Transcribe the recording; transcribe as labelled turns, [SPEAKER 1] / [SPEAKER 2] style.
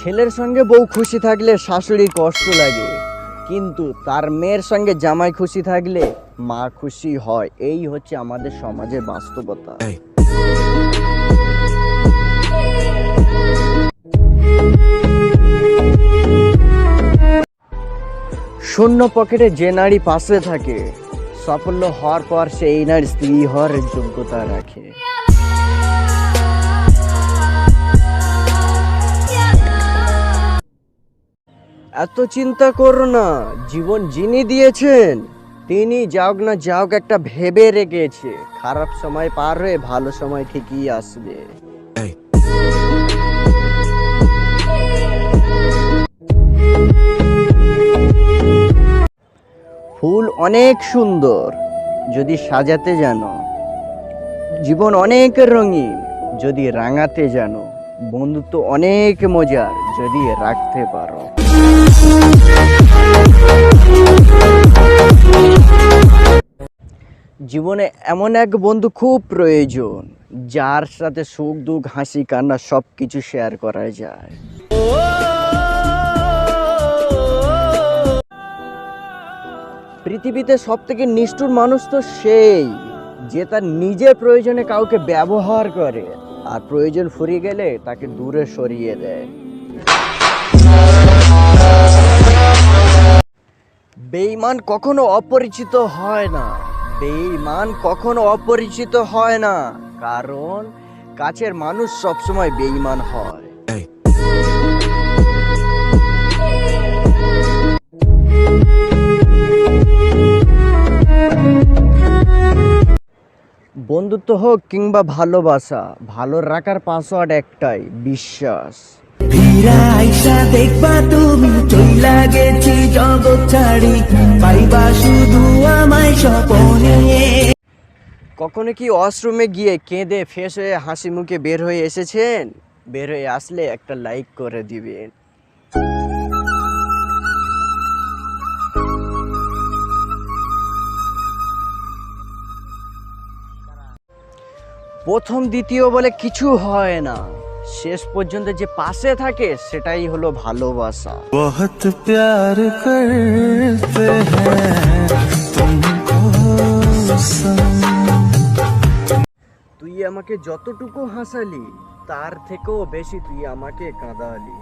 [SPEAKER 1] ছেলের সঙ্গে বউ খুশি থাকলে শাশুড়ির কষ্ট লাগে। কিন্তু তার মেয়ের সঙ্গে জামাই খুশি থাকলে মা খুশি হয়। এই হচ্ছে আমাদের সমাজের বাস্তবতা। শূন্য পকেটে যে নারী পাশে থাকে সাফল্য হওয়ার পর সেই নারী স্ত্রী হওয়ার যোগ্যতা রাখে। এত চিন্তা করো না। জীবন যিনি দিয়েছেন, তিনি যাওক না যাওক একটা ভেবে রেখেছে। খারাপ সময় পার হয়ে ভালো সময় ঠিকই আসবে। ফুল অনেক সুন্দর, যদি সাজাতে জানো। জীবন অনেক রঙিন, যদি রাঙাতে জানো। বন্ধুত্ব অনেক মজার, যদি রাখতে পারো। জীবনে এমন এক বন্ধু খুব প্রয়োজন, যার সাথে সুখ, দুঃখ, হাসি, কান্না সব কিছু শেয়ার করা যায়। পৃথিবীতে সব থেকে নিষ্ঠুর মানুষ তো সেই, যে তার নিজের প্রয়োজনে কাউকে ব্যবহার করে, আর প্রয়োজন ফুরিয়ে গেলে তাকে দূরে সরিয়ে দেয়। বেঈমান কখনো অপরিচিত হয় না। বেঈমান কখনো অপরিচিত হয় না কারণ কাছের মানুষ সবসময় বেঈমান হয়। বন্ধুত্ব হোক কিংবা ভালোবাসা ভালো রাখার পাসওয়ার্ড একটাই বিশ্বাস।
[SPEAKER 2] আইসা দেখবা তুমি চইলা গেছি জগৎ ছাড়ি পাইবা শুধু
[SPEAKER 1] কখনো কি ওয়াশরুমে গিয়ে কেঁদে ফেস হয়ে হাসি মুখে বের হয়ে এসেছেন? বের হয়ে আসলে একটা লাইক করে দিবেন। প্রথম দ্বিতীয় বলে কিছু হয় না। শেষ পর্যন্ত যে পাশে থাকে সেটাই হলো ভালোবাসা।
[SPEAKER 2] বহুত প্যার করতে
[SPEAKER 1] হ্যাঁ আমাকে যতটুকু হাসালি তার থেকেও বেশি তুই আমাকে কাঁদালি।